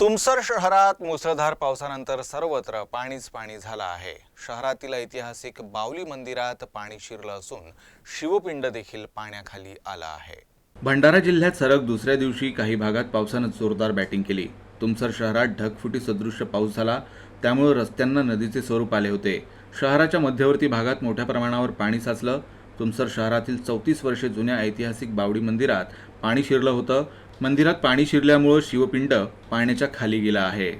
तुमसर शहरात मुसळधार पावसानंतर सर्वत्र पाणीच पाणी झालं आहे. शहरातील ऐतिहासिक बावली मंदिरात पाणी शिरलं असून शिवपिंड देखील पाण्याखाली आलं आहे. भंडारा जिल्ह्यात सरग दुसऱ्या दिवशी काही भागात पावसानं जोरदार बॅटिंग केली. तुमसर शहरात ढगफुटी सदृश्य पाऊस झाला त्यामुळे रस्त्यांना नदीचे स्वरूप आले होते. शहराच्या मध्यवर्ती भागात मोठ्या प्रमाणावर पाणी साचलं. तुमसर शहरातील चौतीस वर्षे जुन्या ऐतिहासिक बावडी मंदिरात पाणी शिरलं होतं. मंदिरात पाणी शिरल्यामुळं शिवपिंड पाण्याच्या खाली गेला आहे.